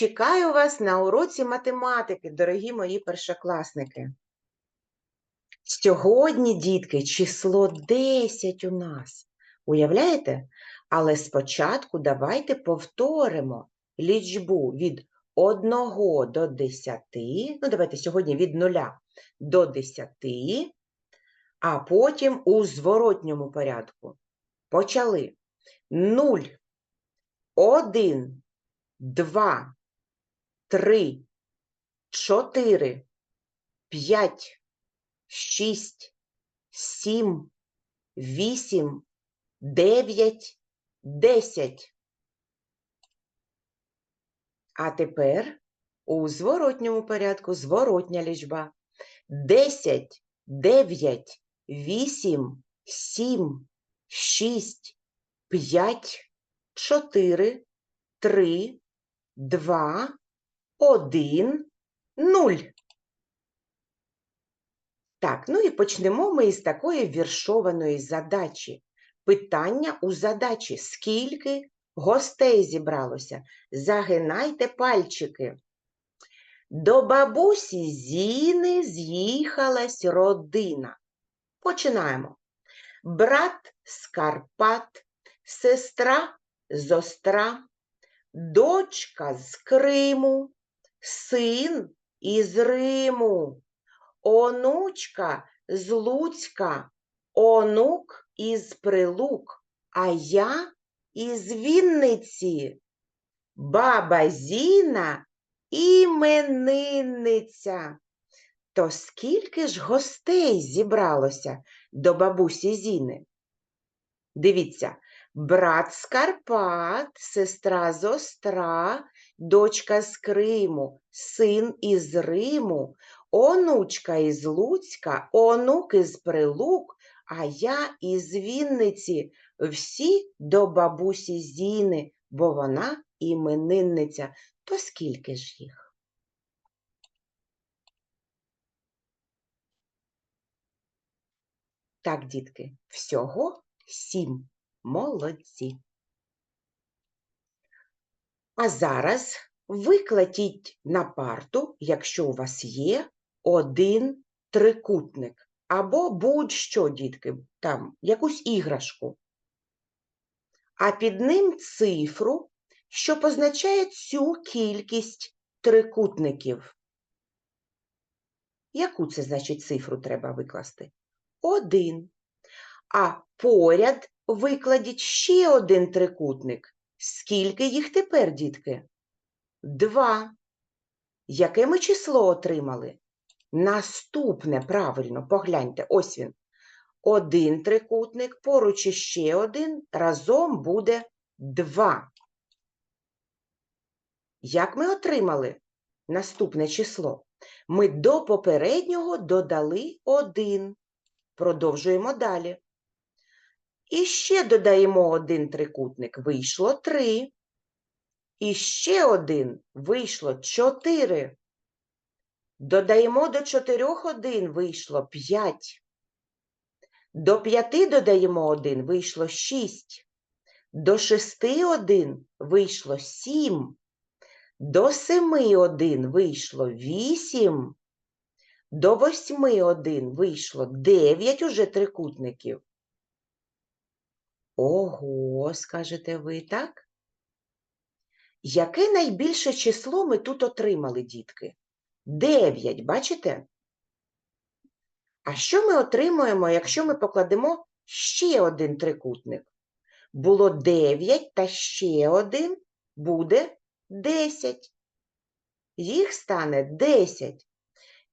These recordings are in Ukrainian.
Чекаю вас на уроці математики, дорогі мої першокласники. Сьогодні, дітки, число 10 у нас. Уявляєте? Але спочатку давайте повторимо лічбу від 1 до 10. Ну, давайте сьогодні від 0 до 10, а потім у зворотньому порядку. Почали. 0, 1, 2, 3, 4, 5, 6, 7, 8, 9, 10. А тепер у зворотньому порядку зворотня лічба. 10, 9, 8, 7, 6, 5, 4, 3, 2, 1, 0. Так, ну і почнемо ми із такої віршованої задачі. Питання у задачі: скільки гостей зібралося? Загинайте пальчики. До бабусі Зіни з'їхалась родина. Починаємо. Брат з Карпат, сестра з Остра, дочка з Криму, син із Риму, онучка з Луцька, онук із Прилук, а я із Вінниці. Баба Зіна іменинниця. То скільки ж гостей зібралося до бабусі Зіни? Дивіться, брат з Карпат, сестра з Остра, дочка з Криму, син із Риму, онучка із Луцька, онук із Прилук, а я із Вінниці. Всі до бабусі Зіни, бо вона іменинниця. То скільки ж їх? Так, дітки, всього сім. Молодці. А зараз викладіть на парту, якщо у вас є один трикутник. Або будь-що, дітки, там, якусь іграшку. А під ним цифру, що позначає цю кількість трикутників. Яку це, значить, цифру треба викласти? Один. А поряд викладіть ще один трикутник. Скільки їх тепер, дітки? Два. Яке ми число отримали? Наступне, правильно, погляньте, ось він. Один трикутник, поруч іще один, разом буде два. Як ми отримали наступне число? Ми до попереднього додали один. Продовжуємо далі. І ще додаємо один трикутник. Вийшло три. І ще один вийшло чотири. Додаємо до чотирьох один, вийшло п'ять. До п'яти додаємо один, вийшло шість. До шести один вийшло сім. До семи один вийшло вісім. До восьми один вийшло дев'ять уже трикутників. Ого, скажете ви, так? Яке найбільше число ми тут отримали, дітки? Дев'ять, бачите? А що ми отримуємо, якщо ми покладемо ще один трикутник? Було 9 та ще один буде 10. Їх стане 10.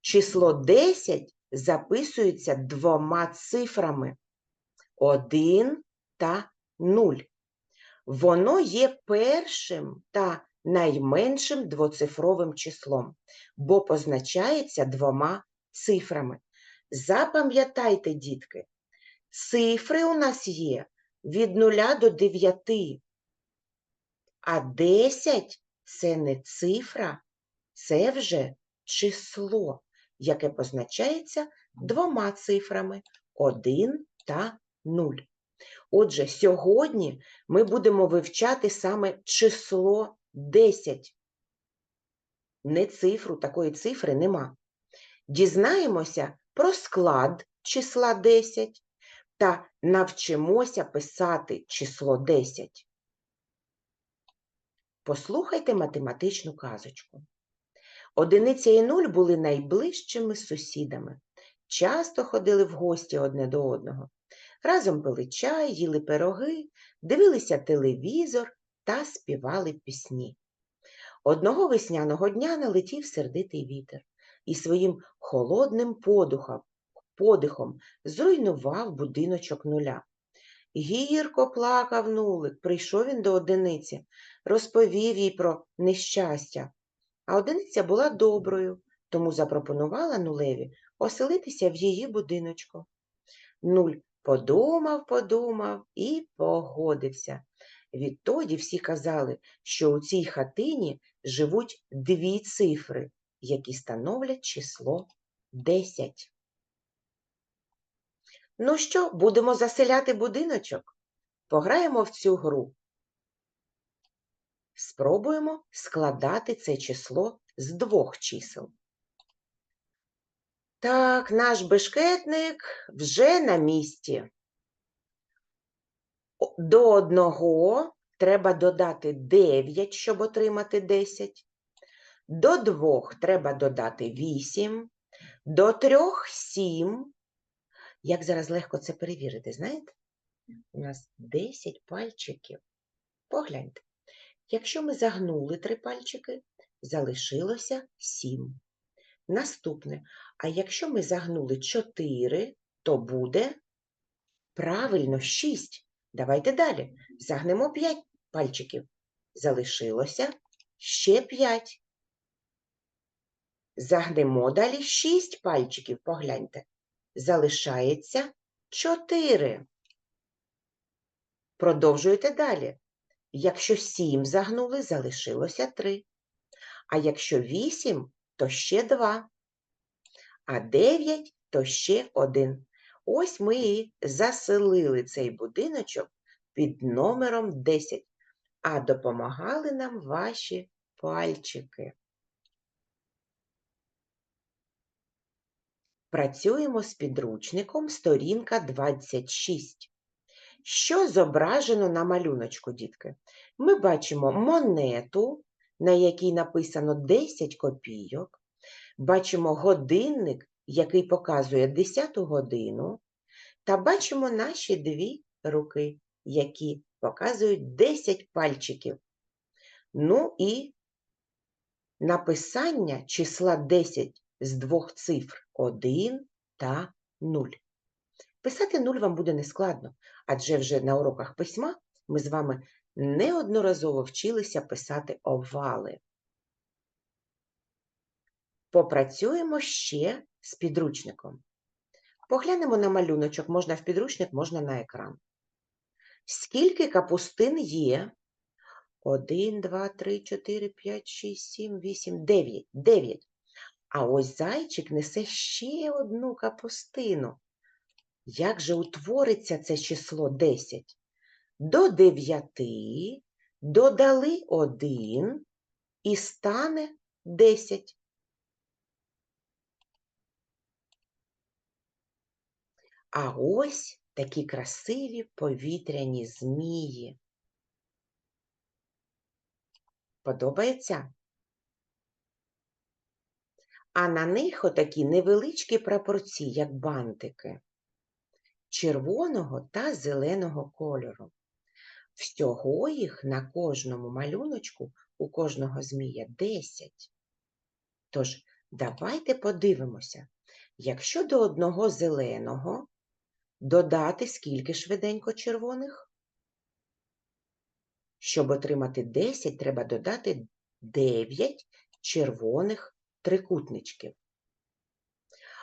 Число 10 записується двома цифрами 1 та 0. Воно є першим та найменшим двоцифровим числом, бо позначається двома цифрами. Запам'ятайте, дітки, цифри у нас є від 0 до 9, а 10 це не цифра, це вже число, яке позначається двома цифрами 1 та 0. Отже, сьогодні ми будемо вивчати саме число 10. не цифру, такої цифри нема. Дізнаємося про склад числа 10 та навчимося писати число 10. Послухайте математичну казочку. Одиниця і нуль були найближчими сусідами. Часто ходили в гості одне до одного. Разом пили чай, їли пироги, дивилися телевізор та співали пісні. Одного весняного дня налетів сердитий вітер і своїм холодним подухом, подихом зруйнував будиночок нуля. Гірко плакав нулик, прийшов він до одиниці, розповів їй про нещастя. А одиниця була доброю, тому запропонувала нулеві оселитися в її будиночку. Нуль подумав, подумав і погодився. Відтоді всі казали, що у цій хатині живуть дві цифри, які становлять число 10. Ну що, будемо заселяти будиночок? Пограємо в цю гру. Спробуємо складати це число з двох чисел. Так, наш бешкетник вже на місці. До одного треба додати 9, щоб отримати 10. До двох треба додати 8. До трьох 7. Як зараз легко це перевірити, знаєте? У нас 10 пальчиків. Погляньте. Якщо ми загнули три пальчики, залишилося 7. Наступне. А якщо ми загнули 4, то буде правильно 6. Давайте далі. Загнемо 5 пальчиків. Залишилося ще 5. Загнемо далі 6 пальчиків, погляньте. Залишається 4. Продовжуйте далі. Якщо 7 загнули, залишилося 3. А якщо 8, то ще 2. А 9, то ще 1. Ось ми і заселили цей будиночок під номером 10. А допомагали нам ваші пальчики. Працюємо з підручником сторінка 26. Що зображено на малюночку, дітки? Ми бачимо монету, на якій написано 10 копійок. Бачимо годинник, який показує 10 годину. Та бачимо наші дві руки, які показують 10 пальчиків. Ну і написання числа 10 з двох цифр 1 та 0. Писати 0 вам буде нескладно, адже вже на уроках письма ми з вами неодноразово вчилися писати овали. Попрацюємо ще з підручником. Поглянемо на малюночок, можна в підручник, можна на екран. Скільки капустин є? 1, 2, 3, 4, 5, 6, 7, 8, 9. 9. А ось зайчик несе ще одну капустину. Як же утвориться це число 10? До 9 додали 1 і стане 10. А ось такі красиві повітряні змії. Подобається? А на них отакі невеличкі прапорці, як бантики, червоного та зеленого кольору. Всього їх на кожному малюночку у кожного змія 10. Тож, давайте подивимося, якщо до одного зеленого додати скільки швиденько червоних? Щоб отримати 10, треба додати 9 червоних трикутничків.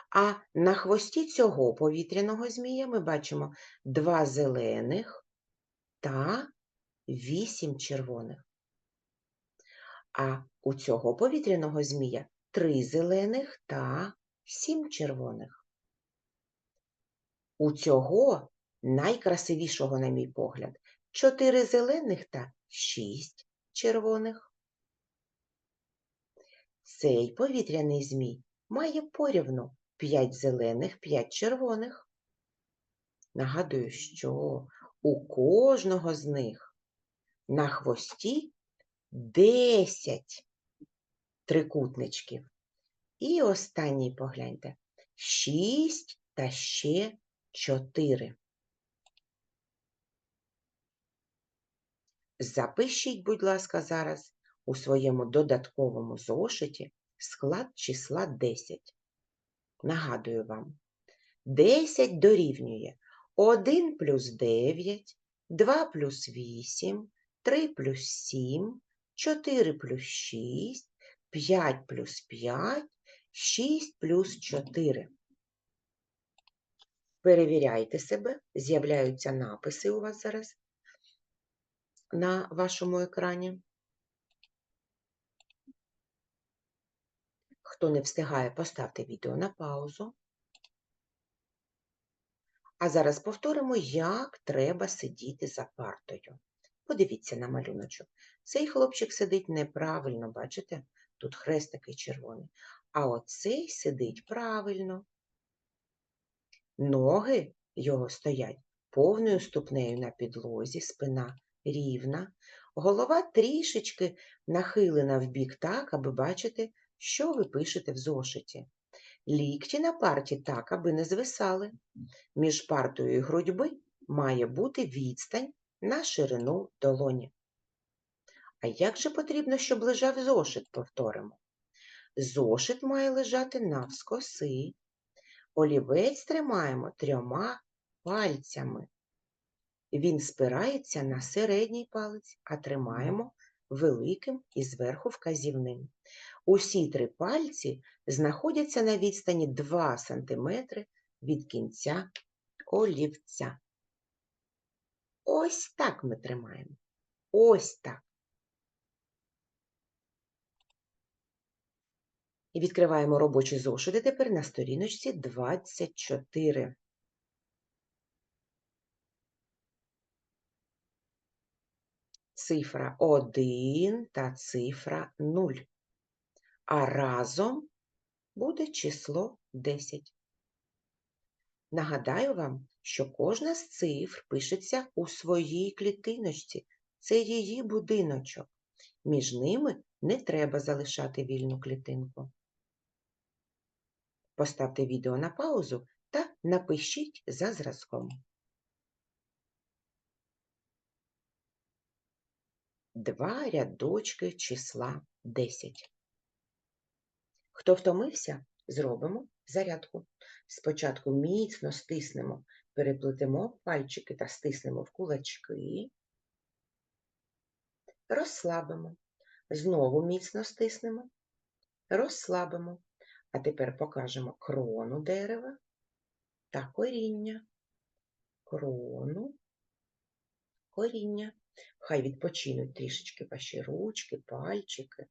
А на хвості цього повітряного змія ми бачимо два зелених та вісім червоних. А у цього повітряного змія три зелених та сім червоних. У цього найкрасивішого, на мій погляд, чотири зелених та шість червоних. Цей повітряний змій має порівну 5 зелених, 5 червоних. Нагадую, що у кожного з них на хвості 10 трикутничків. І останній погляньте 6 та ще 4. Запишіть, будь ласка, зараз у своєму додатковому зошиті склад числа 10. Нагадую вам, 10 дорівнює 1 плюс 9, 2 плюс 8, 3 плюс 7, 4 плюс 6, 5 плюс 5, 6 плюс 4. Перевіряйте себе, з'являються написи у вас зараз на вашому екрані. Хто не встигає, поставте відео на паузу. А зараз повторимо, як треба сидіти за партою. Подивіться на малюночок. Цей хлопчик сидить неправильно, бачите? Тут хрест такий червоний. А оцей сидить правильно. Ноги його стоять повною ступнею на підлозі, спина рівна, голова трішечки нахилена вбік так, аби бачити, що ви пишете в зошиті. Лікті на парті так, аби не звисали. Між партою і грудьби має бути відстань на ширину долоні. А як же потрібно, щоб лежав зошит, повторимо? Зошит має лежати навскоси. Олівець тримаємо трьома пальцями. Він спирається на середній палець, а тримаємо великим і зверху вказівним. Усі три пальці знаходяться на відстані 2 см від кінця олівця. Ось так ми тримаємо. Ось так. І відкриваємо робочі зошити тепер на сторіночці 24. Цифра 1 та цифра 0. А разом буде число 10. Нагадаю вам, що кожна з цифр пишеться у своїй клітиночці. Це її будиночок. Між ними не треба залишати вільну клітинку. Поставте відео на паузу та напишіть за зразком. Два рядочки числа 10. Хто втомився, зробимо зарядку. Спочатку міцно стиснемо, переплетемо пальчики та стиснемо в кулачки, розслабимо. Знову міцно стиснемо, розслабимо. А тепер покажемо крону дерева та коріння. Крону, коріння. Хай відпочинуть трішечки ваші ручки, пальчики.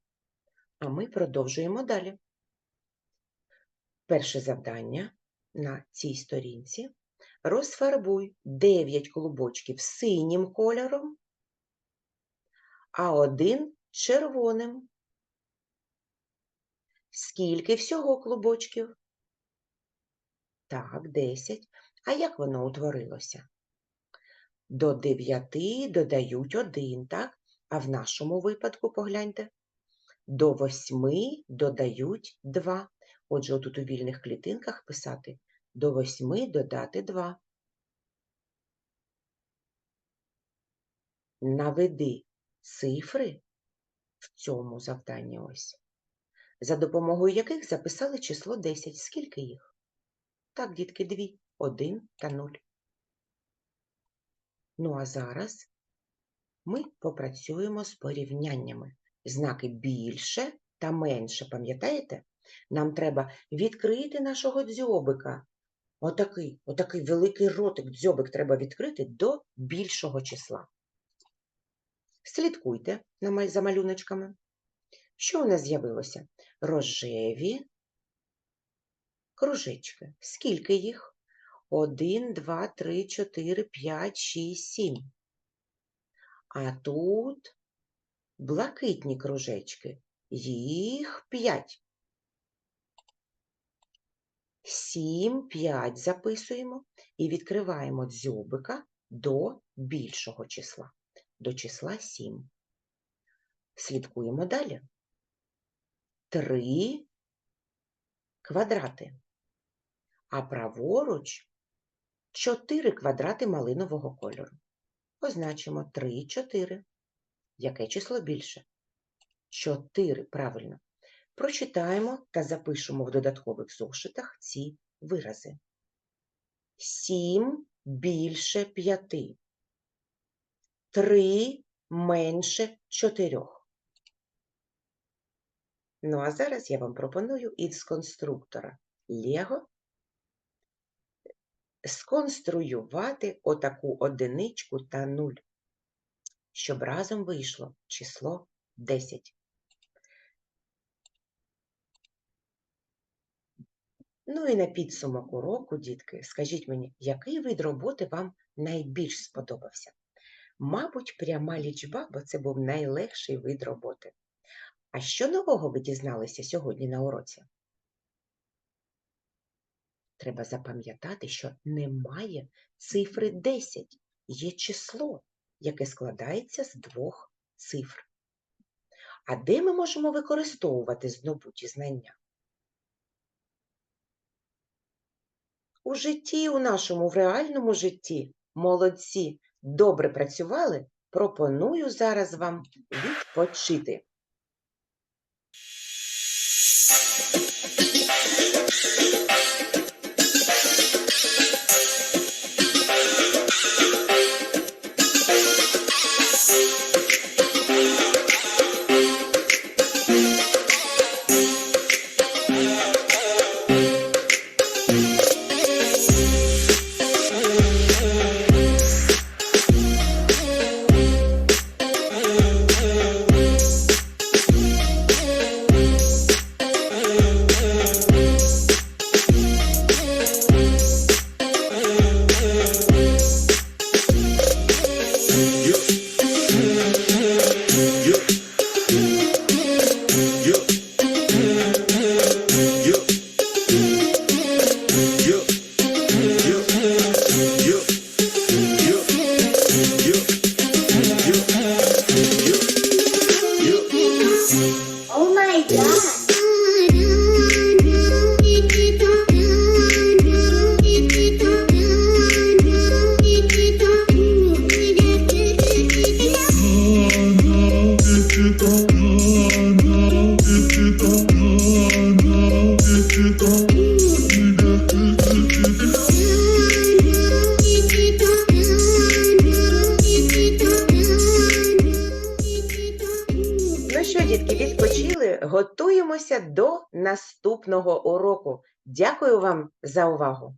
А ми продовжуємо далі. Перше завдання на цій сторінці. Розфарбуй 9 клубочків синім кольором, а один червоним. Скільки всього клубочків? Так, 10. А як воно утворилося? До 9 додають 1, так? А в нашому випадку, погляньте, до 8 додають 2. Отже, отут у вільних клітинках писати до 8 додати 2. Наведи цифри в цьому завданні ось, за допомогою яких записали число 10. Скільки їх? Так, дітки, 2, 1 та 0. Ну, а зараз ми попрацюємо з порівняннями. Знаки більше та менше, пам'ятаєте? Нам треба відкрити нашого дзьобика. Отакий, отакий великий ротик дзьобик треба відкрити до більшого числа. Слідкуйте за малюночками. Що у нас з'явилося? Рожеві кружечки. Скільки їх? 1, 2, 3, 4, 5, 6, 7. А тут блакитні кружечки. Їх п'ять. Сім, п'ять записуємо і відкриваємо дзьобика до більшого числа, до числа 7. Слідкуємо далі. Три квадрати. А праворуч 4 квадрати малинового кольору. Позначимо 3, 4. Яке число більше? 4, правильно. Прочитаємо та запишемо в додаткових зошитах ці вирази. 7 більше 5. 3 менше 4. Ну, а зараз я вам пропоную із конструктора Лего сконструювати отаку одиничку та нуль, щоб разом вийшло число 10. Ну і на підсумок уроку, дітки, скажіть мені, який вид роботи вам найбільш сподобався? Мабуть, пряма лічба, бо це був найлегший вид роботи. А що нового ви дізналися сьогодні на уроці? Треба запам'ятати, що немає цифри 10, є число, яке складається з двох цифр. А де ми можемо використовувати здобуті знання? У житті, у нашому в реальному житті, молодці, добре працювали, пропоную зараз вам відпочити. Наступного уроку. Дякую вам за увагу!